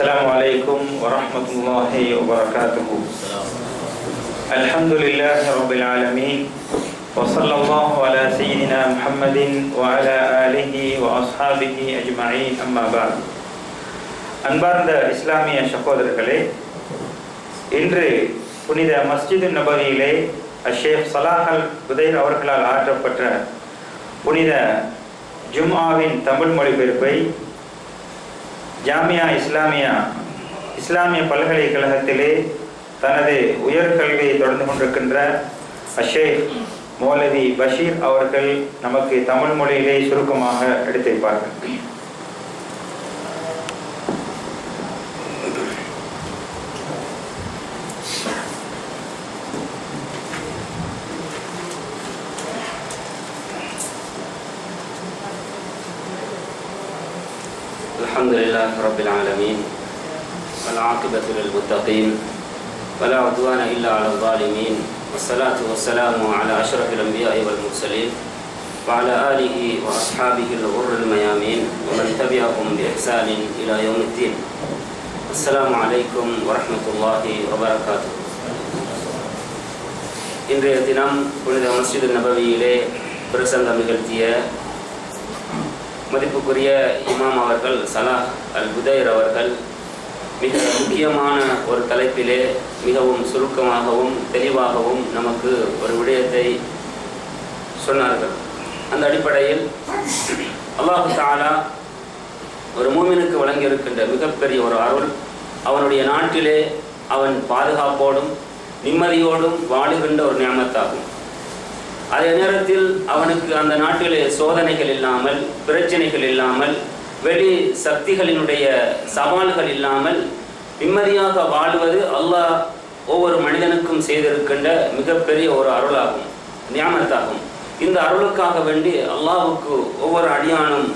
السلام عليكم ورحمة الله وبركاته الحمد لله رب العالمين وصلى الله على سيدنا محمد وعلى آله وأصحابه أجمعين أما بعد அன்பார்ந்த இஸ்லாமிய சகோதரர்களே இன்று புனித மஸ்ஜிது நபவியிலே அஷேக் சலாஹ் அல் உதைர் அவர்களால் ஆற்றப்பட்ட புனித ஜும்ஆவின் தமிழ் மொழிபெயர்ப்பை ஜாமியா இஸ்லாமியா இஸ்லாமிய பல்கலைக்கழகத்திலே தனது உயர்கல்வியை தொடர்ந்து கொண்டிருக்கின்ற அஷேக் மௌலவி பஷீர் அவர்கள் நமக்கு தமிழ் மொழியிலே சுருக்கமாக எடுத்திருப்பார்கள். لله رب العالمين والعاقبة للمتقين ولا عدوان إلا على الظالمين والصلاة والسلام على أشرف الأنبياء والمرسلين وعلى آله وأصحابه الغر الميامين ومن تبعهم بإحسان إلى يوم الدين السلام عليكم ورحمة الله وبركاته இன்றைய தினம் புனித மஸ்ஜித் நபவியிலே பிரசங்கம் நிகழ்த்திய மதிப்புக்குரிய இமாம் அவர்கள் சலாஹ் அல் புதைர் அவர்கள் மிக முக்கியமான ஒரு தலைப்பிலே மிகவும் சுருக்கமாகவும் தெளிவாகவும் நமக்கு ஒரு விடயத்தை சொன்னார்கள். அந்த அடிப்படையில் அல்லாஹு தாலா ஒரு மூமினுக்கு வழங்கியிருக்கின்ற மிகப்பெரிய ஒரு அருள் அவனுடைய நாட்டிலே அவன் பாதுகாப்போடும் நிம்மதியோடும் வாழுகின்ற ஒரு நியமத்தாகும். அதே நேரத்தில் அவனுக்கு அந்த நாட்டிலே சோதனைகள் இல்லாமல் பிரச்சனைகள் இல்லாமல் வெளி சக்திகளினுடைய சவால்கள் இல்லாமல் நிம்மதியாக வாழ்வது அல்லாஹ் ஒவ்வொரு மனிதனுக்கும் செய்திருக்கின்ற மிகப்பெரிய ஒரு அருளாகும் ஞாபகத்தாகும் இந்த அருளுக்காக வேண்டி அல்லாஹுக்கு ஒவ்வொரு அடியானும்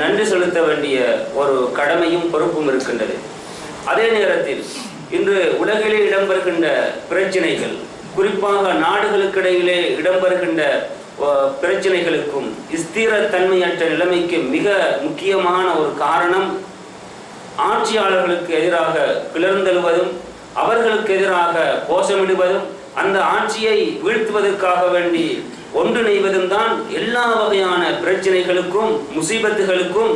நன்றி செலுத்த வேண்டிய ஒரு கடமையும் பொறுப்பும் இருக்கின்றது. அதே நேரத்தில் இன்று உலகிலே இடம்பெறுகின்ற பிரச்சனைகள் குறிப்பாக நாடுகளுக்கிடையிலே இடம்பெறுகின்ற பிரச்சனைகளுக்கும் ஸ்திரத்தன்மையற்ற நிலைமைக்கு மிக முக்கியமான ஒரு காரணம் ஆட்சியாளர்களுக்கு எதிராக கிளர்ந்தெழுவதும் அவர்களுக்கு எதிராக கோஷமிடுவதும் அந்த ஆட்சியை வீழ்த்துவதற்காக வேண்டி ஒன்றிணைவதும் தான் எல்லா வகையான பிரச்சனைகளுக்கும் முசீபத்துகளுக்கும்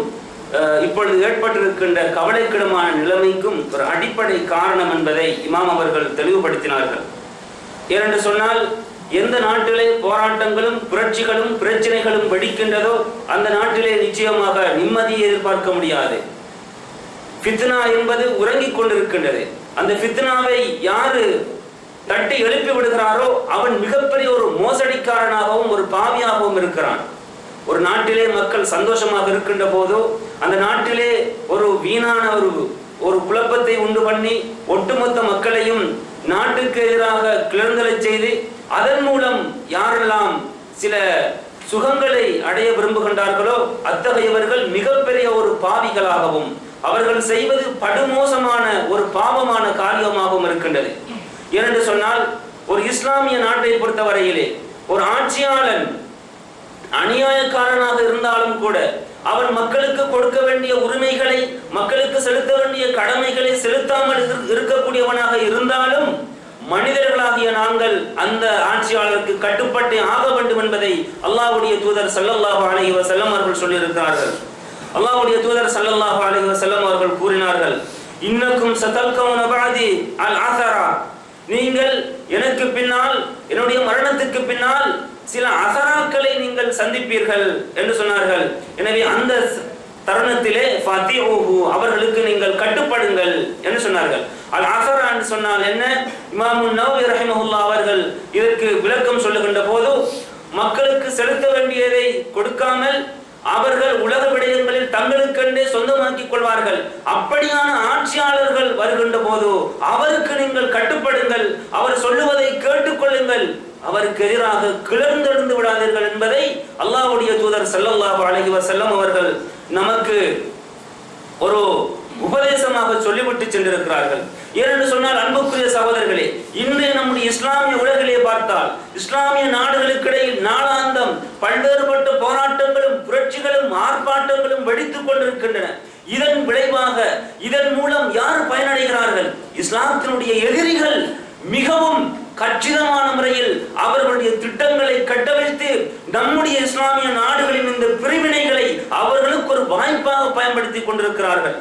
அஹ், இப்பொழுது ஏற்பட்டிருக்கின்ற கவலைக்கிடமான நிலைமைக்கும் ஒரு அடிப்படை காரணம் என்பதை இமாம் அவர்கள் தெளிவுபடுத்தினார்கள். ஏனென்று சொன்னால் எந்த நாட்டிலே போராட்டங்களும் புரட்சிகளும் பிரச்சனைகளும் வெடிக்கின்றதோ அந்த நாட்டிலே நிச்சயமாக நிம்மதியை எதிர்பார்க்க முடியாது. ஃபித்னா என்பது உறங்கிக் கொண்டிருக்கின்றது. அந்த ஃபித்னாவை யாரு தட்டி எழுப்பி விடுகிறாரோ அவன் மிகப்பெரிய ஒரு மோசடிக்காரனாகவும் ஒரு பாவியாகவும் இருக்கிறான். ஒரு நாட்டிலே மக்கள் சந்தோஷமாக இருக்கின்ற போதோ அந்த நாட்டிலே ஒரு வீணான ஒரு ஒரு குழப்பத்தை உண்டு பண்ணி ஒட்டுமொத்த மக்களையும் நாட்டுக்கு எதிராக கிளர்ந்தலச் செய்து அதன் மூலம் யாரெல்லாம் சில சுகங்களை அடைய விரும்புகின்றார்களோ அத்தகையவர்கள் மிகப்பெரிய ஒரு பாவிகளாகவும் அவர்கள் செய்வது படுமோசமான ஒரு பாவமான காரியமாகவும் இருக்கின்றது. ஏனென்று சொன்னால் ஒரு இஸ்லாமிய நாட்டை பொறுத்தவரையிலே ஒரு ஆட்சியாளன் அநியாயக்காரனாக இருந்தாலும் கூட அவன் மக்களுக்கு கொடுக்க வேண்டிய உரிமைகளை மக்களுக்கு செலுத்த வேண்டிய கடமைகளை செலுத்தாமல் இரு- இருக்கக்கூடியவனாக இருந்தாலும் மனிதர்களாகிய நாங்கள் அந்த ஆட்சியாளருக்கு கட்டுப்பட்டே ஆக வேண்டும் என்பதை அல்லாவுடைய தூதர் சல்லல்லாஹு அலைஹி வஸல்லம் அவர்கள் சொல்லியிருக்கிறார்கள். அல்லாஹ்வுடைய தூதர் சல்லல்லாஹு அலைஹி வஸல்லம் அவர்கள் கூறினார்கள் இன்னக்கும் சதல்கவுன பஅதி அல் ஆசரா நீங்கள் எனக்கு பின்னால் என்னுடைய மரணத்துக்கு பின்னால் சில அசராக்களை நீங்கள் சந்திப்பீர்கள் என்று சொன்னார்கள். எனவே அந்த தருணத்திலே அவர்களுக்கு நீங்கள் கட்டுப்படுங்கள் என்று சொன்னார்கள். அல் அசரா என்று சொன்னால் என்ன? இமாமு நவ் ரஹிமஹுல்லா அவர்கள் இதற்கு விளக்கம் சொல்லுகின்ற போது மக்களுக்கு செலுத்த வேண்டியதை கொடுக்காமல் அவர்கள் உலக விடயங்களில் தங்களுக்கென்றே சொந்தமாக்கிக் கொள்வார்கள். அப்படியான ஆட்சியாளர்கள் வருகின்ற போது அவருக்கு நீங்கள் கட்டுப்படுங்கள். அவர் சொல்லுவதை கேட்டுக்கொள்ளுங்கள். அவருக்கு எதிராக கிளர்ந்தெழுந்து விடாதீர்கள் என்பதை அல்லாவுடைய தூதர் ஸல்லல்லாஹு அலைஹி செல்லம் அவர்கள் நமக்கு ஒரு உபதேசமாக சொல்லிவிட்டு சென்றிருக்கிறார்கள். ஏனென்று சொன்னால் அன்புக்குரிய சகோதரர்களே இன்றைய நம்முடைய இஸ்லாமிய உலகிலே பார்த்தால் இஸ்லாமிய நாடுகளுக்கிடையில் நாளாந்தம் பல்வேறுபட்ட போராட்டங்களும் புரட்சிகளும் ஆர்ப்பாட்டங்களும் வெடித்துக் கொண்டிருக்கின்றன. இதன் விளைவாக இதன் மூலம் யார் பயனடைகிறார்கள்? இஸ்லாத்தினுடைய எதிரிகள் மிகவும் கச்சிதமான முறையில் அவர்களுடைய திட்டங்களை கட்டவிழ்த்து நம்முடைய இஸ்லாமிய நாடுகளின் இந்த பிரிவினைகளை அவர்களுக்கு ஒரு வாய்ப்பாக பயன்படுத்தி கொண்டிருக்கிறார்கள்.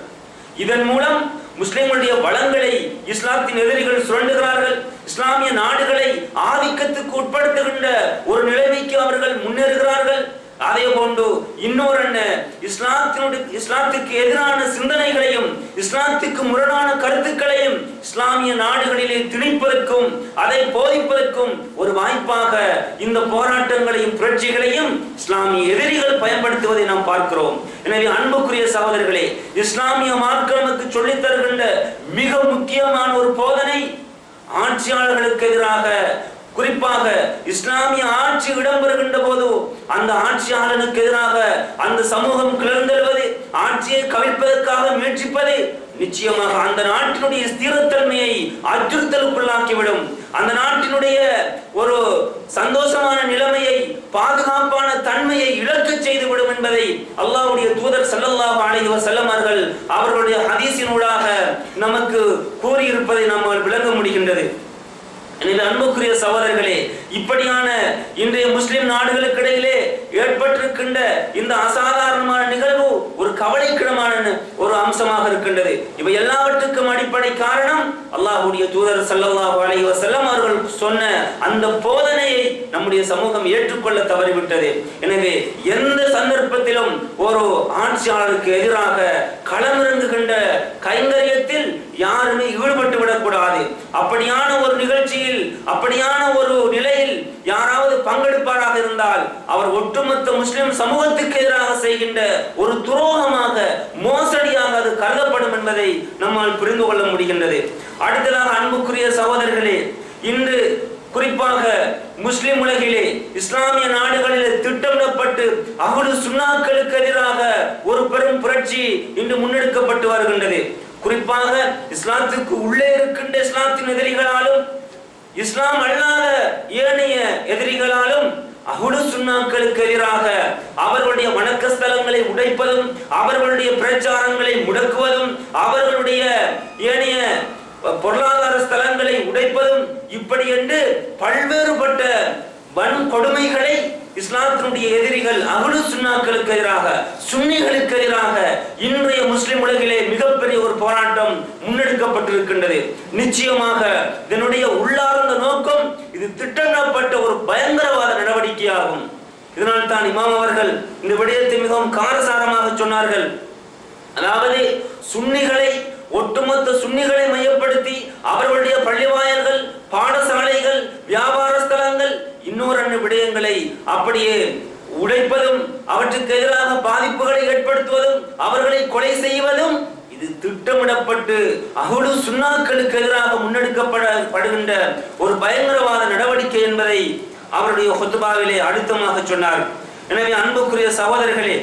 இதன் மூலம் முஸ்லிம்களுடைய வளங்களை இஸ்லாத்தின் எதிரிகள் சுரண்டுகிறார்கள். இஸ்லாமிய நாடுகளை ஆதிக்கத்துக்கு உட்படுத்துகின்ற ஒரு நிலைமைக்கு அவர்கள் முன்னேறுகிறார்கள். அதே போன்று இன்னொரு என்ன இஸ்லாத்தினுடைய இஸ்லாத்துக்கு எதிரான சிந்தனைகளையும் இஸ்லாத்துக்கு முரணான கருத்துக்களையும் இஸ்லாமிய நாடுகளிலே திணிப்பதற்கும் அதை போதிப்பதற்கும் ஒரு வாய்ப்பாக இந்த போராட்டங்களையும் புரட்சிகளையும் இஸ்லாமிய எதிரிகள் பயன்படுத்துவதை நாம் பார்க்கிறோம். எனவே அன்புக்குரிய சகோதரர்களே இஸ்லாமிய மார்க்கம் நமக்கு சொல்லித் தருகின்ற மிக முக்கியமான ஒரு போதனை ஆட்சியாளர்களுக்கு எதிராக குறிப்பாக இஸ்லாமிய ஆட்சி இடம்பெறுகின்ற போது அந்த ஆட்சியாளனுக்கு எதிராக அந்த சமூகம் கிளர்ந்தெழுவது ஆட்சியை கவிழ்ப்பதற்காக முயற்சிப்பது நிச்சயமாக அந்த நாட்டினுடைய ஸ்திரத்தன்மையை அச்சுறுத்தலுக்குள்ளாக்கிவிடும். அந்த நாட்டினுடைய ஒரு சந்தோஷமான நிலைமையை பாதுகாப்பான தன்மையை இழக்க செய்துவிடும் என்பதை அல்லாவுடைய தூதர் ஸல்லல்லாஹு அலைஹி செல்லமார்கள் அவர்களுடைய ஹதீஸினூடாக நமக்கு கூறியிருப்பதை நம்மால் விளங்க முடிகின்றது. எனவே அன்புக்குரிய சகோதரர்களே இப்படியான இன்றைய முஸ்லிம் நாடுகளுக்கு இடையிலே ஏற்பட்டிருக்கின்ற இந்த அசாதாரணமான நிகழ்வு கவலைக்கிடமான ஒரு அம்சமாக இருக்கின்றது. இவை எல்லாவற்றுக்கும் அடிப்படை காரணம் அல்லாஹுடைய தூதர் ஸல்லல்லாஹு அலைஹி வஸல்லம் அவர்கள் சொன்ன அந்த போதனையை நம்முடைய சமூகம் ஏற்றுக்கொள்ள தவறிவிட்டது. எனவே எந்த சந்தர்ப்பத்திலும் ஒரு ஆட்சியாளருக்கு எதிராக களமிறங்குகின்ற கைங்கரியத்தில் யாருமே ஈடுபட்டு விடக்கூடாது அப்படியான ஒரு நிகழ்ச்சியில் அப்படியான ஒரு நிலையில் யாராவது பங்கெடுப்பாராக இருந்தால் அவர் ஒட்டுமொத்த முஸ்லிம் சமூகத்துக்கு எதிராக செய்கின்ற ஒரு துரோகமாக மோசடியாக அது கருதப்படும் என்பதை நம்மால் புரிந்து கொள்ள முடிகின்றது. அடுத்ததாக அன்புக்குரிய சகோதரர்களே இன்று குறிப்பாக முஸ்லிம் உலகிலே இஸ்லாமிய நாடுகளிலே திட்டமிடப்பட்டு அகுடு சுண்ணாக்களுக்கு எதிராக ஒரு பெரும் புரட்சி இன்று முன்னெடுக்கப்பட்டு வருகின்றது. குறிப்பாக இஸ்லாத்துக்கு உள்ளே இருக்கின்ற இஸ்லாத்தின் எதிரிகளாலும் இஸ்லாம் அல்லாத ஏனைய எதிரிகளாலும் அகுடு சுண்ணாக்களுக்கு எதிராக அவர்களுடைய வணக்க ஸ்தலங்களை உடைப்பதும் அவர்களுடைய பிரச்சாரங்களை முடக்குவதும் அவர்களுடைய ஏனைய பொருளாதார ஸ்தலங்களை உடைப்பதும் இப்படி என்று பல்வேறுபட்ட வன் கொடுமைகளை இஸ்லாத்தினுடைய எதிரிகள் அகுடு சுன்னாக்களுக்கு எதிராக சுன்னிகளுக்கு எதிராக இன்றைய முஸ்லிம் உலகிலே மிகப்பெரிய ஒரு போராட்டம் முன்னெடுக்கப்பட்டிருக்கின்றது. நிச்சயமாக இதனுடைய உள்ளார்ந்த நோக்கம் இது திட்டமிடப்பட்ட ஒரு பயங்கரவாத நடவடிக்கையாகும். இதனால் தான் இமாம் அவர்கள் இந்த விடயத்தை மிகவும் காரசாரமாக சொன்னார்கள். அதாவது சுன்னிகளை ஒட்டுமொத்த சுன்னிகளை மையப்படுத்தி அவர்களுடைய பள்ளிவாயல்கள் பாடசாலைகள் வியாபார ஸ்தலங்கள் இன்னொரு விடயங்களை அப்படியே உடைப்பதும் அவற்றுக்கு எதிராக பாதிப்புகளை ஏற்படுத்துவதும் அவர்களை கொலை செய்வதும் இது திட்டமிடப்பட்டு அகுடு சுண்ணாக்களுக்கு எதிராக முன்னெடுக்கப்படப்படுகின்ற ஒரு பயங்கரவாத நடவடிக்கை என்பதை அவருடைய ஹொத்துபாவிலே அழுத்தமாக சொன்னார். எனவே அன்புக்குரிய சகோதரர்களே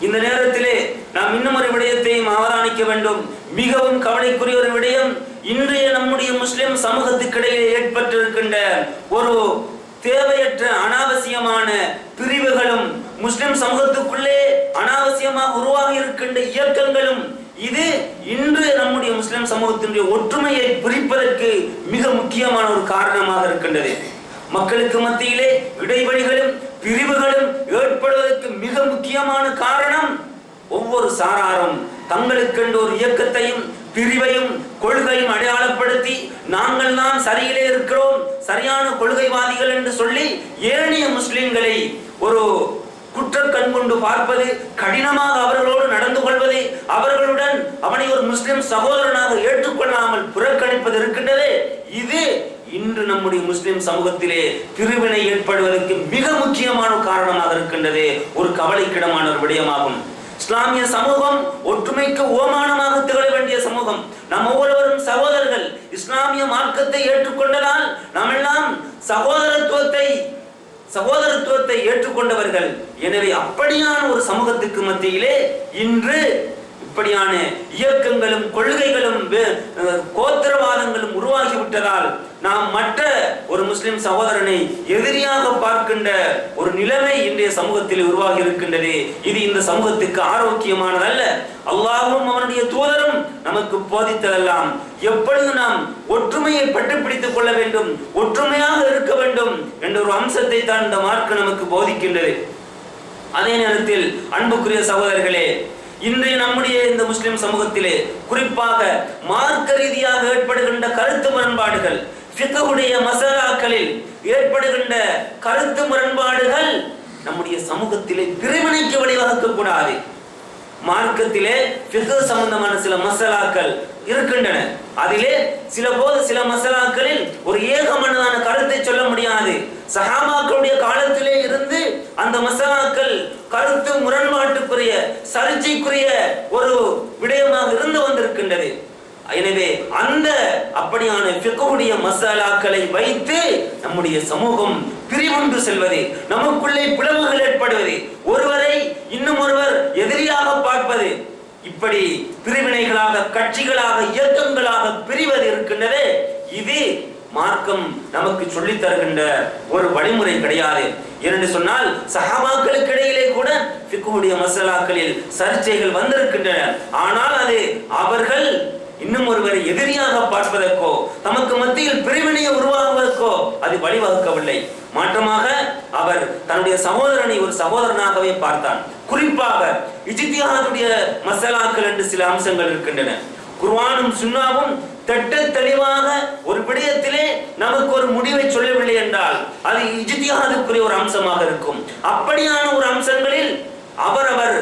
இந்த நேரத்திலே நாம் இன்னும் ஒரு விடயத்தையும் அவதானிக்க வேண்டும். மிகவும் கவலைக்குரிய ஒரு விடயம் இன்றைய நம்முடைய முஸ்லிம் சமூகத்துக்கிடையே ஏற்பட்டிருக்கின்ற ஒரு தேவையற்ற அனாவசியமான பிரிவுகளும் முஸ்லிம் சமூகத்துக்குள்ளே அனாவசியமாக உருவாகி இருக்கின்ற இயக்கங்களும் இது இன்று நம்முடைய முஸ்லிம் சமூகத்தினுடைய ஒற்றுமையை பிரிப்பதற்கு மிக முக்கியமான ஒரு காரணமாக இருக்கின்றது. மக்களுக்கு மத்தியிலே இடைவெளிகளும் பிரிவுகளும் ஏற்படுவதற்கு மிக முக்கியமான காரணம் ஒவ்வொரு சாராரும் தங்களுக்கென்று ஒரு இயக்கத்தையும் பிரிவையும் கொள்கையும் அடையாளப்படுத்தி நாங்கள் தான் சரியிலே இருக்கிறோம் சரியான கொள்கைவாதிகள் என்று சொல்லி ஏனைய முஸ்லிம்களை ஒரு குற்ற கண் கொண்டு பார்ப்பது கடினமாக அவர்களோடு நடந்து கொள்வது அவர்களுடன் அவனை ஒரு முஸ்லிம் சகோதரனாக ஏற்றுக்கொள்ளாமல் புறக்கணிப்பது இருக்கின்றது இது இன்று நம்முடைய முஸ்லிம் சமூகத்திலே பிரிவினை ஏற்படுவதற்கு மிக முக்கியமான காரணமாக இருக்கின்றது ஒரு கவலைக்கிடமான ஒரு விடயமாகும். இஸ்லாமிய சமூகம் ஒற்றுமைக்கு ஓமானமாக திகழ வேண்டிய சமூகம். நம் ஒவ்வொருவரும் சகோதரர்கள். இஸ்லாமிய மார்க்கத்தை ஏற்றுக்கொண்டதால் நாம் எல்லாம் சகோதரத்துவத்தை சகோதரத்துவத்தை ஏற்றுக்கொண்டவர்கள். எனவே அப்படியான ஒரு சமூகத்துக்கு மத்தியிலே இன்று இப்படியான இயக்கங்களும் கொள்கைகளும் கோத்திரவாதங்களும் உருவாகிவிட்டதால் நாம் மற்ற ஒரு முஸ்லிம் சகோதரனை எதிரியாக பார்க்கின்ற ஒரு நிலைமை இன்றைய சமூகத்தில் உருவாகி இருக்கின்றது இது இந்த சமூகத்துக்கு ஆரோக்கியமானதல்ல. அல்லாவும் அவனுடைய தூதரும் நமக்கு போதித்ததெல்லாம். எப்பொழுது நாம் ஒற்றுமையை பட்டுப்பிடித்துக் கொள்ள வேண்டும் ஒற்றுமையாக இருக்க வேண்டும் என்ற ஒரு அம்சத்தை தான் இந்த மார்க்கு நமக்கு போதிக்கின்றது. அதே நேரத்தில் அன்புக்குரிய சகோதரர்களே இன்றைய நம்முடைய இந்த முஸ்லிம் சமூகத்திலே குறிப்பாக மார்க்க ரீதியாக ஏற்படுகின்ற கருத்து முரண்பாடுகள் ஃபிக்ஹுடைய மசாலாக்களில் ஏற்படுகின்ற கருத்து முரண்பாடுகள் நம்முடைய சமூகத்திலே பிரிவினைக்கு வழிவகுக்க கூடாது. மார்க்கத்திலே ஃபிக்ஹ் சம்பந்தமான சில மசாலாக்கள் இருக்கின்றன. அதிலே சில போது சில மசாலாக்களில் ஒரு ஏகமனதான கருத்தை சொல்ல முடியாது. சஹாபாக்களுடைய காலத்திலே இருந்து அந்த மசாலாக்கள் கருத்து முரண்பாட்டுக்குரிய சர்ச்சைக்குரிய ஒரு விடயமாக இருந்து வந்திருக்கின்றது. எனவே அந்த அப்படியான ஃபிக்ஹுடைய மசாலாக்களை வைத்து நம்முடைய சமூகம் பிரிவுண்டு செல்வது நமக்குள்ளே பிளவுகள் ஏற்படுவது ஒருவரை இன்னும் ஒருவர் எதிரியாக பார்ப்பது. இப்படி பிரிவினைகளாக கட்சிகளாக இயக்கங்களாக பிரிவது இருக்கின்றதே இது மார்க்கம் நமக்கு சொல்லி தருகின்ற ஒரு வழிமுறை கிடையாது. என்று சொன்னால் சஹாபாக்களுக்கு இடையிலே கூட பிக்குடைய மசாலாக்களில் சர்ச்சைகள் வந்திருக்கின்றன. ஆனால் அது அவர்கள் இன்னும் ஒருவரை எதிரியாக பார்ப்பதற்கோ தமக்கு மத்தியில் பிரிவினையை உருவாக்குவதற்கோ அது வழிவகுக்கவில்லை. மாற்றமாக அவர் தன்னுடைய சகோதரனை ஒரு சகோதரனாகவே பார்த்தான். குறிப்பாக இஜித்தியாருடைய மசாலாக்கள் என்று சில அம்சங்கள் இருக்கின்றன. குர்வானும் சுண்ணாவும் திட்ட தெளிவாக ஒரு விடயத்திலே நமக்கு ஒரு முடிவை சொல்லவில்லை என்றால் அது இஜித்தியாதுக்குரிய ஒரு அம்சமாக இருக்கும். அப்படியான ஒரு அம்சங்களில் அவரவர்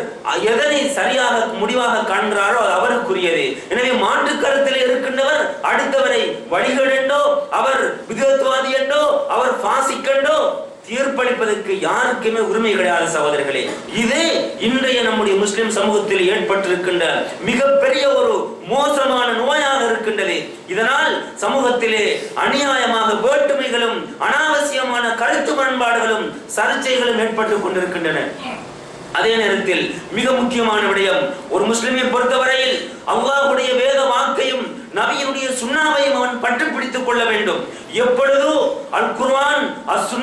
எதனை சரியாக முடிவாக காண்கிறாரோ அது அவருக்குரியது. எனவே மாற்று கருத்தில் இருக்கின்றவர் அடுத்தவரை வழிகடண்டோ அவர் விதத்துவாதி என்றோ அவர் பாசிக்கண்டோ தீர்ப்பளிப்பதற்கு யாருக்குமே உரிமை கிடையாது சகோதரர்களே. இது இன்றைய நம்முடைய முஸ்லிம் சமூகத்தில் ஏற்பட்டிருக்கின்ற மிகப்பெரிய ஒரு மோசமான நோயாக இருக்கின்றது. இதனால் சமூகத்திலே அநியாயமாக வேற்றுமைகளும் அனாவசியமான கருத்து முரண்பாடுகளும் சர்ச்சைகளும் ஏற்பட்டுக் கொண்டிருக்கின்றன. அதே நேரத்தில் மிக முக்கியமான விடயம் ஒரு முஸ்லிமை பொறுத்தவரையில் அல்லாஹுடைய வேத வாக்கையும் நபியினுடைய சுண்ணாவையும் அவன் பற்றி பிடித்துக் கொள்ள வேண்டும். எப்பொழுதோ அல் குர்வான் அஸ்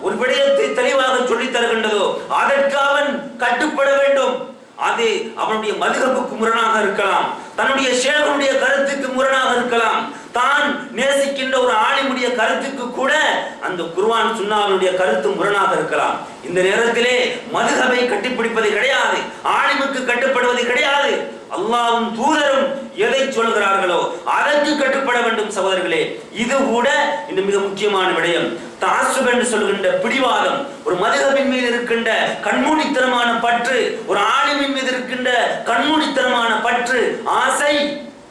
ஒரு விடயத்தை தெளிவாக சொல்லித் தருகின்றதோ அதற்கு அவன் கட்டுப்பட வேண்டும். அது அவனுடைய மதுகப்புக்கு முரணாக இருக்கலாம். தன்னுடைய ஷேகனுடைய கருத்துக்கு முரணாக இருக்கலாம். தான் நேசிக்கின்ற ஒரு ஆலிமுடைய கருத்துக்கு கூட அந்த குருவான் சுன்னாவினுடைய கருத்து முரணாக இருக்கலாம். இந்த நேரத்திலே மதுகபை கட்டிப்பிடிப்பது கிடையாது. ஆலிமுக்கு கட்டுப்படுவது கிடையாது. அல்லாவும் தூதரும் எதை சொல்கிறார்களோ அதற்கு கட்டுப்பட வேண்டும் சகோதரர்களே. இது கூட இந்த மிக முக்கியமான விடயம். தாசுப் என்று சொல்கின்ற பிடிவாதம் ஒரு மதுகபின் மீது இருக்கின்ற கண்மூடித்தனமான பற்று ஒரு ஆளுமின் மீது இருக்கின்ற கண்மூடித்தனமான பற்று ஆசை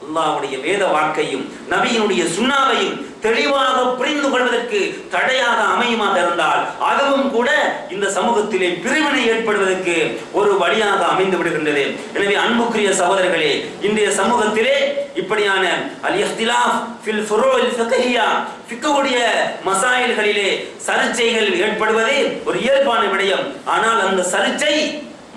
அல்லாவுடைய வேத வாக்கையும் நபியினுடைய சுண்ணாவையும் தெளிவாக புரிந்து கொள்வதற்கு தடையாக அமையுமாக இருந்தால் அதுவும் கூட இந்த சமூகத்திலே பிரிவினை ஏற்படுவதற்கு ஒரு வழியாக அமைந்து விடுகின்றது. எனவே அன்புக்குரிய சகோதரர்களே இன்றைய சமூகத்திலே இப்படியான அல் இஹ்திலாஃப் ஃபில் ஃபுரூல் ஃபிக்ஹியா ஃபிக்ஹுடைய மசாயில்களிலே சர்ச்சைகள் ஏற்படுவது ஒரு இயல்பான விடயம். ஆனால் அந்த சர்ச்சை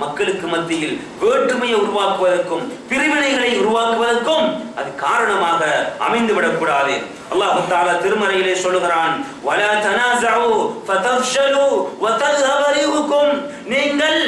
மக்களுக்கு மத்தியில் வேற்றுமையை உருவாக்குவதற்கும் பிரிவினைகளை உருவாக்குவதற்கும் அது காரணமாக அமைந்து விடக்கூடாது அல்லாஹு தாலா திருமறையிலே சொல்லுகிறான் வலா தனாசவு ஃபதஃப்ஷலு வதல்ஹப ரிஹுக்கும் நீங்கள்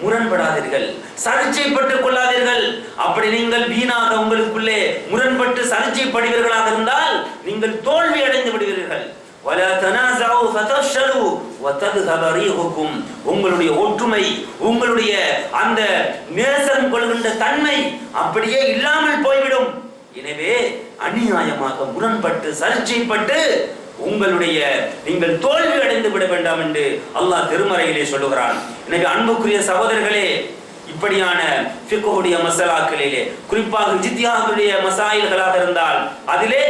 முரண்படாதீர்கள் சர்ச்சைப்பட்டுக் கொள்ளாதீர்கள். அப்படி நீங்கள் வீணாக உங்களுக்குள்ளே முரண்பட்டு சர்ச்சைப்படுவீர்களாக இருந்தால் நீங்கள் தோல்வி அடைந்து விடுவீர்கள். ولا تنازعوا فتفشلوا وتذهب ريحكم உங்களுடைய ஒற்றுமை உங்களுடைய அந்த நேசம் கொள்கின்ற தன்மை அப்படியே இல்லாமல் போய்விடும் எனவே அநியாயமாக முரண்பட்டு சர்ச்சைப்பட்டு உங்களுடைய நீங்கள் தோல்வி அடைந்து விட வேண்டாம் என்று அல்லாஹ் திருமறையிலே சொல்லுகிறான் எனவே அன்புக்குரிய சகோதரர்களே இப்படியான ஃபிக்ஹுடைய மசாலாக்களிலே குறிப்பாக ஜித்தியாவுடைய மசாயில்களாக இருந்தால் அதிலே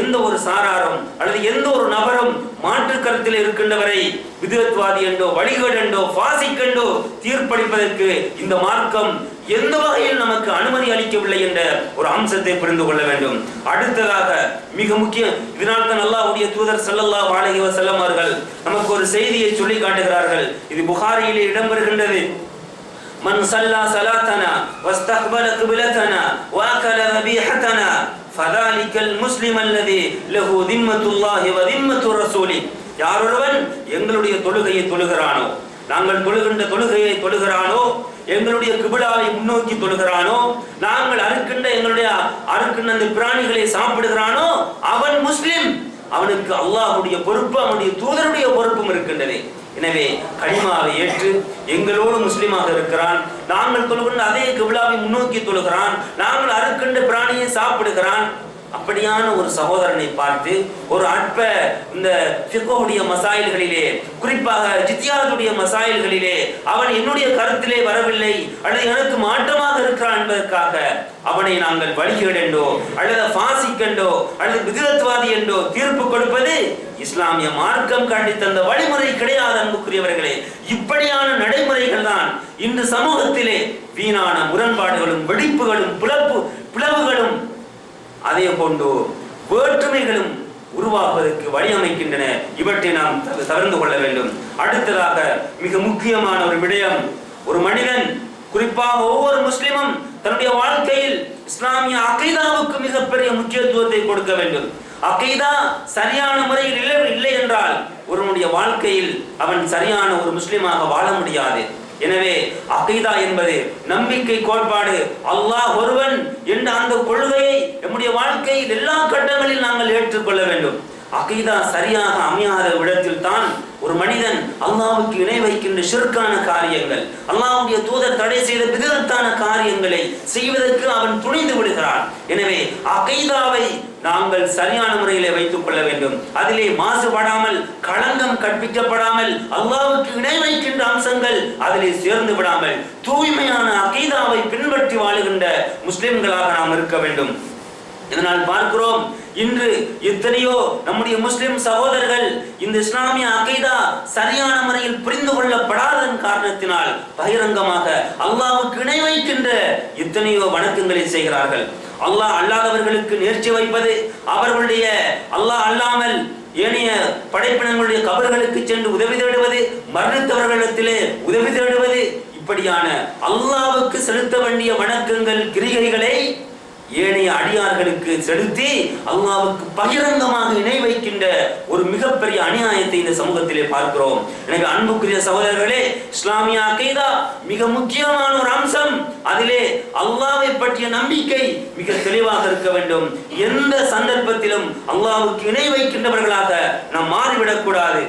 எந்த ஒரு சாராரும் அல்லது எந்த ஒரு நபரும் மாற்று கருத்தில் இருக்கின்றவரை விதத்வாதி என்றோ வழிகேடு என்றோ பாசிக்கென்றோ தீர்ப்பளிப்பதற்கு இந்த மார்க்கம் எந்த வகையில் நமக்கு அனுமதி அளிக்கவில்லை என்ற ஒரு அம்சத்தை புரிந்து கொள்ள வேண்டும். அடுத்ததாக மிக முக்கியம் இதனால் தான் அல்லாவுடைய தூதர் செல்லல்லா வாழகிவ செல்லமார்கள் நமக்கு ஒரு செய்தியை சொல்லி காட்டுகிறார்கள். இது புகாரியிலே இடம்பெறுகின்றது. மன் சல்லா சலாத்தனா வஸ்தக்பல குபிலத்தனா வாக்கல நபீஹத்தனா ஃபதாலிக்கல் முஸ்லிம் அல்லது லஹு திம்மத்துல்லாஹி வ திம்மத்து ரசூலி யாரொருவன் எங்களுடைய தொழுகையை தொழுகிறானோ நாங்கள் தொழுகின்ற தொழுகையை தொழுகிறானோ எங்களுடைய கிபிலாவை முன்னோக்கி தொழுகிறானோ நாங்கள் அறுக்கின்ற எங்களுடைய அறுக்கின்ற அந்த பிராணிகளை சாப்பிடுகிறானோ அவன் முஸ்லிம். அவனுக்கு அல்லாஹுடைய பொறுப்பு அவனுடைய தூதருடைய பொறுப்பும் இருக்கின்றது. எனவே கனிமாவை ஏற்று எங்களோடு முஸ்லிமாக இருக்கிறான். நாங்கள் தொழுகின்ற அதே கிபிலாவை முன்னோக்கி தொழுகிறான். நாங்கள் அறுக்கின்ற பிராணியை சாப்பிடுகிறான். அப்படியான ஒரு சகோதரனை பார்த்து ஒரு அற்ப இந்த ஃபிகோவுடைய மசாயில்களிலே குறிப்பாக ஜித்தியாதுடைய மசாயில்களிலே அவன் என்னுடைய கருத்திலே வரவில்லை அல்லது எனக்கு மாற்றமாக இருக்கிறான் என்பதற்காக அவனை நாங்கள் வழிகேடு என்றோ அல்லது பாசிக் என்றோ அல்லது விதிரத்வாதி என்றோ தீர்ப்பு கொடுப்பது இஸ்லாமிய மார்க்கம் காட்டி தந்த வழிமுறை கிடையாது அன்புக்குரியவர்களே. இப்படியான நடைமுறைகள் தான் இன்று சமூகத்திலே வீணான முரண்பாடுகளும் வெடிப்புகளும் பிளப்பு பிளவுகளும் அதே போன்று வேற்றுமைகளும் உருவாக்குவதற்கு வழியமைக்கின்றன. இவற்றை நாம் தவிர்த்து கொள்ள வேண்டும். அடுத்ததாக மிக முக்கியமான ஒரு விடயம். ஒரு மனிதன் குறிப்பாக ஒவ்வொரு முஸ்லிமும் தன்னுடைய வாழ்க்கையில் இஸ்லாமிய அகைதாவுக்கு மிகப்பெரிய முக்கியத்துவத்தை கொடுக்க வேண்டும். அகைதா சரியான முறையில் இல்லை இல்லை என்றால் ஒருவனுடைய வாழ்க்கையில் அவன் சரியான ஒரு முஸ்லிமாக வாழ முடியாது. எனவே அகைதா என்பது நம்பிக்கை கோட்பாடு. அல்லாஹ் ஒருவன் என்ற அந்த கொள்கையை நம்முடைய வாழ்க்கையில் எல்லா கட்டங்களில் நாங்கள் ஏற்றுக்கொள்ள வேண்டும். அகைதா சரியாக அமையாத விடத்தில் தான் ஒரு மனிதன் அல்லாவுக்கு இணை வைக்கின்ற ஷிர்கான காரியங்கள் அல்லாவுடைய தூதர் தடை செய்த விதத்தான காரியங்களை செய்வதற்கு அவன் துணிந்து விடுகிறான். எனவே அகைதாவை நாங்கள் சரியான முறையிலே வைத்துக் கொள்ள வேண்டும். அதிலே மாசுபடாமல் களங்கம் கற்பிக்கப்படாமல் அல்லாவுக்கு இணை வைக்கின்ற அம்சங்கள் அதிலே சேர்ந்து விடாமல் தூய்மையான அகைதாவை பின்பற்றி வாழுகின்ற முஸ்லிம்களாக நாம் இருக்க வேண்டும். இதனால் பார்க்கிறோம் இன்று எத்தனையோ நம்முடைய முஸ்லிம் சகோதரர்கள் இந்த இஸ்லாமிய அகைதா சரியான முறையில் புரிந்து கொள்ளப்படாததன் காரணத்தினால் பகிரங்கமாக அல்லாவுக்கு இணை வைக்கின்ற எத்தனையோ வணக்கங்களை செய்கிறார்கள். அல்லாஹ் அல்லாதவர்களுக்கு நேர்ச்சி வைப்பது அவர்களுடைய அல்லாஹ் அல்லாமல் ஏனைய படைப்பினங்களுடைய கபர்களுக்கு சென்று உதவி தேடுவது மரணித்தவர்களிடத்திலே உதவி தேடுவது இப்படியான அல்லாவுக்கு செலுத்த வேண்டிய வணக்கங்கள் கிரிகைகளை ஏனைய அடியார்களுக்கு செலுத்தி அல்லாவுக்கு பகிரங்கமாக இணை வைக்கின்ற ஒரு மிகப்பெரிய அநியாயத்தை இந்த சமூகத்திலே பார்க்கிறோம். எனவே அன்புக்குரிய சகோதரர்களே இஸ்லாமிய அகைதா மிக முக்கியமான ஒரு அம்சம். அதிலே அல்லாவை பற்றிய நம்பிக்கை மிக தெளிவாக இருக்க வேண்டும். எந்த சந்தர்ப்பத்திலும் அல்லாவுக்கு இணை வைக்கின்றவர்களாக நாம் மாறிவிடக்கூடாது.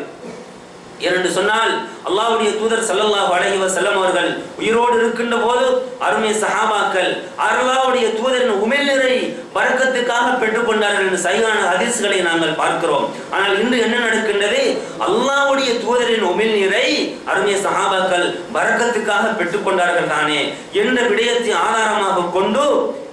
என்று சொன்னால் அல்லாவுடைய தூதர் சல்லல்லாஹு அழகிவ செல்லம் அவர்கள் உயிரோடு இருக்கின்ற போது அருமை சஹாபாக்கள் அருளாவுடைய தூதரின் உமிழ்நிறை பறக்கத்துக்காக பெற்றுக்கொண்டார்கள் என்று சரியான ஹதீஸ்களை நாங்கள் பார்க்கிறோம். ஆனால் இன்று என்ன நடக்கின்றது? அல்லாவுடைய தூதரின் உமிழ்நீரை அருமை சஹாபாக்கள் வரக்கத்துக்காக பெற்றுக்கொண்டார்கள் தானே. என்ற விடயத்தை ஆதாரமாக கொண்டு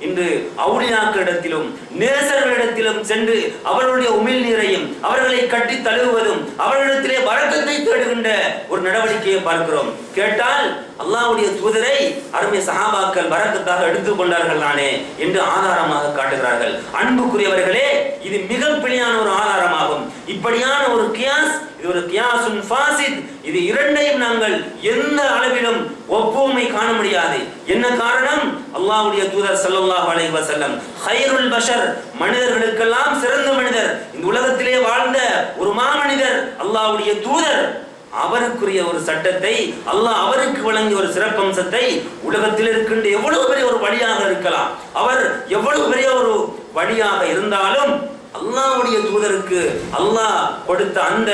இன்று அவுளியாக்களிடத்திலும் நேசர்களிடத்திலும் சென்று அவர்களுடைய உமிழ்நீரையும் அவர்களை கட்டி தழுவுவதும் அவர்களிடத்திலே வரக்கத்தை தேடுகின்ற ஒரு நடவடிக்கையை பார்க்கிறோம். கேட்டால் அல்லாவுடைய தூதரை அருமை சஹாபாக்கள் வரக்கத்தாக எடுத்துக்கொண்டார்கள் நானே என்று ஆதாரமாக காட்டுகிறார்கள். அன்புக்குரியவர்களே இது மிக பிழையான ஒரு ஆதாரமாகும். இப்படியான ஒரு கியாஸ் இது ஒரு கியாசுன் ஃபாசித் இது இரண்டையும் நாங்கள் எந்த அளவிலும் ஒப்புமை காண முடியாது. என்ன காரணம்? அல்லாஹ்வுடைய தூதர் ஸல்லல்லாஹு அலைஹி வஸல்லம் ஹைருல் பஷர் மனிதர்களுக்கெல்லாம் சிறந்த மனிதர். இந்த உலகத்திலே வாழ்ந்த ஒரு மாமனிதர் அல்லாஹ்வுடைய தூதர். அவருக்குரிய ஒரு சட்டத்தை அல்லாஹ் அவருக்கு வழங்கிய ஒரு சிறப்பம்சத்தை உலகத்தில் இருக்கின்ற எவ்வளவு பெரிய ஒரு வழியாக இருக்கலாம். அவர் எவ்வளவு பெரிய ஒரு வழியாக இருந்தாலும் அல்லாஹ்வுடைய தூதருக்கு அல்லாஹ் கொடுத்த அந்த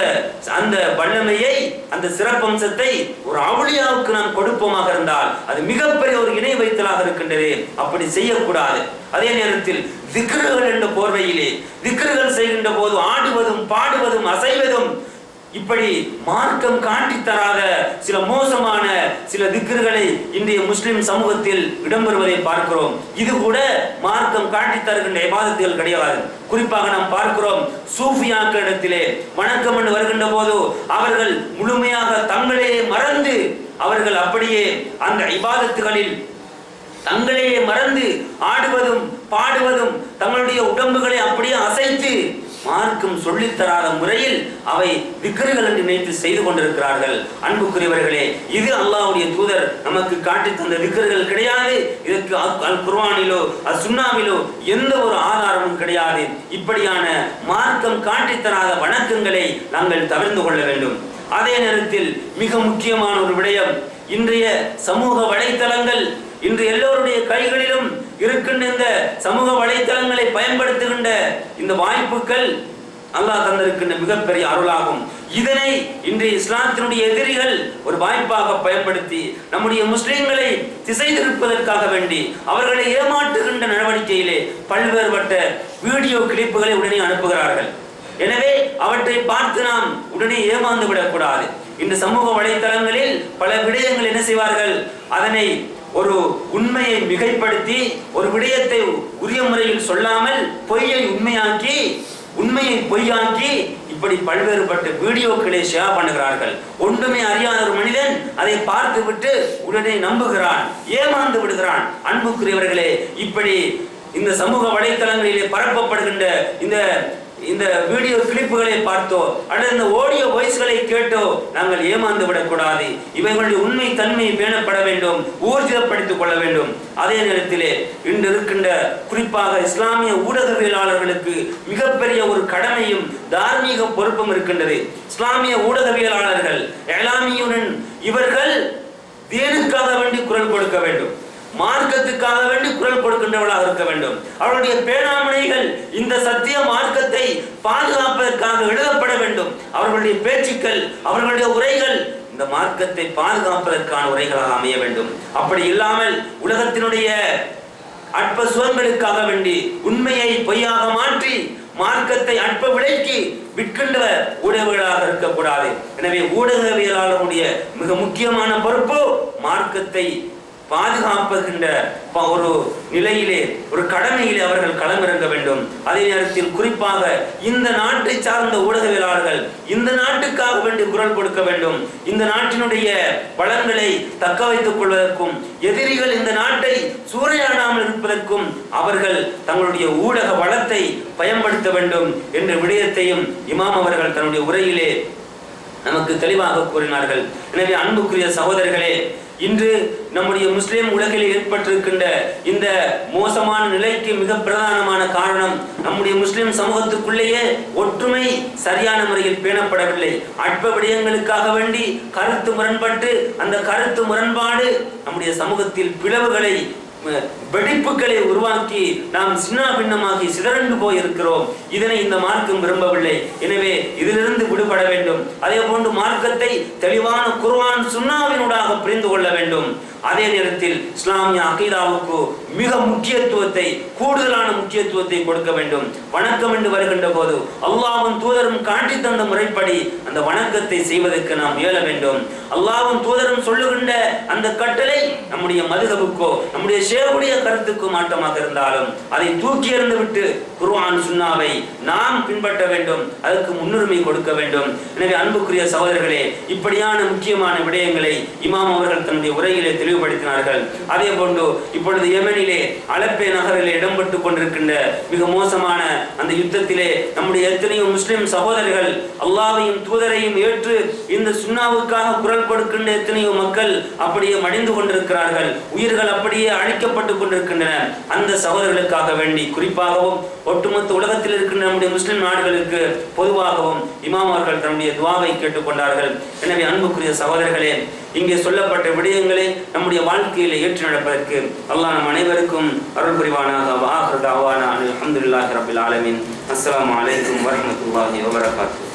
அந்த வல்லமையை அந்த சிறப்பம்சத்தை ஒரு அவளியாவுக்கு நாம் கொடுப்போமாக இருந்தால் அது மிகப்பெரிய ஒரு இணை வைத்தலாக இருக்கின்றது. அப்படி செய்யக்கூடாது. அதே நேரத்தில் திக்ருகள் என்ற போர்வையிலே திக்ருகள் செய்கின்ற போது ஆடுவதும் பாடுவதும் அசைவதும் இப்படி மார்க்கம் காட்டித் தராத சில மோசமான சில திக்ருகளை இன்றைய முஸ்லிம் சமூகத்தில் இடம்பெறுவதை பார்க்கிறோம். இது கூட மார்க்கம் காட்டித் தருகின்ற இபாதத்துகள் கிடையாது. குறிப்பாக நாம் பார்க்கிறோம் சூஃபியாக்களிடத்திலே வணக்கம் என்று வருகின்ற போது அவர்கள் முழுமையாக தங்களையே மறந்து அவர்கள் அப்படியே அந்த இபாதத்துகளில் தங்களையே மறந்து ஆடுவதும் பாடுவதும் தங்களுடைய உடம்புகளை அப்படியே அசைத்து மார்க்கம் சொல்லித் தராத முறையில் அவை திக்ருகள் என்று நினைத்து செய்து கொண்டிருக்கிறார்கள். அன்புக்குரியவர்களே இது அல்லாவுடைய தூதர் நமக்கு காட்டி தந்த திக்ருகள் கிடையாது. இதற்கு அல்- அல் அல் சுண்ணாவிலோ எந்த ஒரு ஆதாரமும் கிடையாது. இப்படியான மார்க்கம் காட்டித்தராத வணக்கங்களை நாங்கள் தவிர்த்து கொள்ள வேண்டும். அதே நேரத்தில் மிக முக்கியமான ஒரு விடயம் இன்றைய சமூக வலைத்தளங்கள் இன்று எல்லோருடைய கைகளிலும் இருக்கின்ற இந்த சமூக வலைத்தளங்களை பயன்படுத்துகின்ற இந்த வாய்ப்புகள் அல்லாஹ் தந்திருக்கின்ற மிகப்பெரிய அருளாகும். இதனை இன்றைய இஸ்லாத்தினுடைய எதிரிகள் ஒரு வாய்ப்பாக பயன்படுத்தி நம்முடைய முஸ்லிம்களை திசை திருப்பதற்காக வேண்டி அவர்களை ஏமாற்றுகின்ற நடவடிக்கையிலே பல்வேறுபட்ட வீடியோ கிளிப்புகளை உடனே அனுப்புகிறார்கள். எனவே அவற்றை பார்த்து நாம் உடனே ஏமாந்து விடக்கூடாது இந்த சமூக வலைத்தளங்களில் பல விடயங்கள் என்ன செய்வார்கள்? அதனை ஒரு உண்மையை மிகைப்படுத்தி ஒரு விடயத்தை உரிய முறையில் சொல்லாமல் பொய்யை உண்மையாக்கி உண்மையை பொய்யாக்கி இப்படி பல்வேறுபட்ட வீடியோக்களை ஷேர் பண்ணுகிறார்கள். ஒன்றுமே அறியாத ஒரு மனிதன் அதை பார்த்து விட்டு உடனே நம்புகிறான் ஏமாந்து விடுகிறான். அன்புக்குரியவர்களே இப்படி இந்த சமூக வலைத்தளங்களிலே பரப்பப்படுகின்ற இந்த இந்த வீடியோ கிளிப்புகளை பார்த்தோ அல்லது இந்த ஓடியோ வாய்ஸ்களை கேட்டோ நாங்கள் ஏமாந்து விடக்கூடாது. இவைகளுடைய உண்மை தன்மை பேணப்பட வேண்டும் ஊர்ஜிதப்படுத்திக் கொள்ள வேண்டும். அதே நேரத்திலே இன்று இருக்கின்ற குறிப்பாக இஸ்லாமிய ஊடகவியலாளர்களுக்கு மிகப்பெரிய ஒரு கடமையும் தார்மீக பொறுப்பும் இருக்கின்றது. இஸ்லாமிய ஊடகவியலாளர்கள் எலாமியுடன் இவர்கள் தேனுக்காக வேண்டி குரல் கொடுக்க வேண்டும். மார்க்கத்துக்காக வேண்டி குரல் கொடுக்கின்றவளாக இருக்க வேண்டும். அவளுடைய பேணாமணிகள் இந்த சத்திய மார்க்கத்தை பாதுகாப்பதற்காக எழுதப்பட வேண்டும். அவர்களுடைய பேச்சுக்கள் அவர்களுடைய உரைகள் இந்த மார்க்கத்தை பாதுகாப்பதற்கான உரைகளாக அமைய வேண்டும். அப்படி இல்லாமல் உலகத்தினுடைய அற்ப சுகங்களுக்காக வேண்டி உண்மையை பொய்யாக மாற்றி மார்க்கத்தை அற்ப விலைக்கு விற்கின்ற ஊடகங்களாக இருக்கக்கூடாது. எனவே ஊடகவியலாளருடைய மிக முக்கியமான பொறுப்பு மார்க்கத்தை பாதுகாப்புகின்ற ஒரு நிலையிலே ஒரு கடமையிலே அவர்கள் களமிறங்க வேண்டும். அதே நேரத்தில் குறிப்பாக இந்த நாட்டை சார்ந்த ஊடகவியலாளர்கள் இந்த நாட்டுக்காக வேண்டி குரல் கொடுக்க வேண்டும். இந்த நாட்டினுடைய வளங்களை தக்க வைத்துக் கொள்வதற்கும் எதிரிகள் இந்த நாட்டை சூறையாடாமல் இருப்பதற்கும் அவர்கள் தங்களுடைய ஊடக வளத்தை பயன்படுத்த வேண்டும் என்ற விடயத்தையும் இமாம் அவர்கள் தன்னுடைய உரையிலே நமக்கு தெளிவாக கூறினார்கள். எனவே அன்புக்குரிய சகோதரர்களே இன்று நம்முடைய முஸ்லிம் உலகில் ஏற்பட்டிருக்கின்ற இந்த மோசமான நிலைக்கு மிக பிரதானமான காரணம் நம்முடைய முஸ்லிம் சமூகத்துக்குள்ளேயே ஒற்றுமை சரியான முறையில் பேணப்படவில்லை. அற்ப விடயங்களுக்காக வேண்டி கருத்து முரண்பட்டு அந்த கருத்து முரண்பாடு நம்முடைய சமூகத்தில் பிளவுகளை வெடிப்புகளை உருவாக்கி நாம் சின்ன பின்னமாகி சிதறண்டு போய் இருக்கிறோம் இதனை இந்த மார்க்கம் விரும்பவில்லை. எனவே இதிலிருந்து விடுபட வேண்டும். அதே போன்று மார்க்கத்தை தெளிவான குர்வான் சுண்ணாவினூடாக புரிந்து கொள்ள வேண்டும். அதே நேரத்தில் இஸ்லாமிய அகீதாவுக்கு மிக முக்கியத்துவத்தை கூடுதலான முக்கியத்துவத்தை கொடுக்க வேண்டும். வணக்கம் என்று வருகின்ற போது அல்லாவும் தூதரும் காட்டி தந்த முறைப்படி அந்த வணக்கத்தை செய்வதற்கு நாம் இயல வேண்டும். அல்லாவும் தூதரும் சொல்லுகின்ற அந்த கட்டளை நம்முடைய மதுகவுக்கோ நம்முடைய சேவுடைய கருத்துக்கோ மாற்றமாக இருந்தாலும் அதை தூக்கி எறிந்து விட்டு குருவான் சுன்னாவை நாம் பின்பற்ற வேண்டும். அதற்கு முன்னுரிமை கொடுக்க வேண்டும். எனவே அன்புக்குரிய சகோதரர்களே இப்படியான முக்கியமான விடயங்களை இமாம் அவர்கள் தன்னுடைய உரையிலே இழிவுபடுத்தினார்கள் அதே போன்று இப்பொழுது யமனிலே அலப்பே நகரில் இடம்பெற்று கொண்டிருக்கின்ற மிக மோசமான அந்த யுத்தத்திலே நம்முடைய எத்தனையோ முஸ்லிம் சகோதரர்கள் அல்லாவையும் தூதரையும் ஏற்று இந்த சுண்ணாவுக்காக குரல் கொடுக்கின்ற எத்தனையோ மக்கள் அப்படியே மடிந்து கொண்டிருக்கிறார்கள். உயிர்கள் அப்படியே அழிக்கப்பட்டு கொண்டிருக்கின்றன. அந்த சகோதரர்களுக்காக வேண்டி குறிப்பாகவும் ஒட்டுமொத்த உலகத்தில் இருக்கின்ற நம்முடைய முஸ்லிம் நாடுகளுக்கு பொதுவாகவும் இமாம் தன்னுடைய துவாவை கேட்டுக்கொண்டார்கள் எனவே அன்புக்குரிய சகோதரர்களே இங்கே சொல்லப்பட்ட விடயங்களை நம் நம்முடைய வாழ்க்கையில ஏற்று நடப்பதற்கு அல்லாஹ் நம் அனைவருக்கும் அருள் புரிவானாக வாஹர் தாவானா அல்ஹம்துலில்லாஹி ரபில் ஆலமின். அஸ்லாம் அலைக்கும் வரமத்துல்லாஹி வபரகாத்துஹு.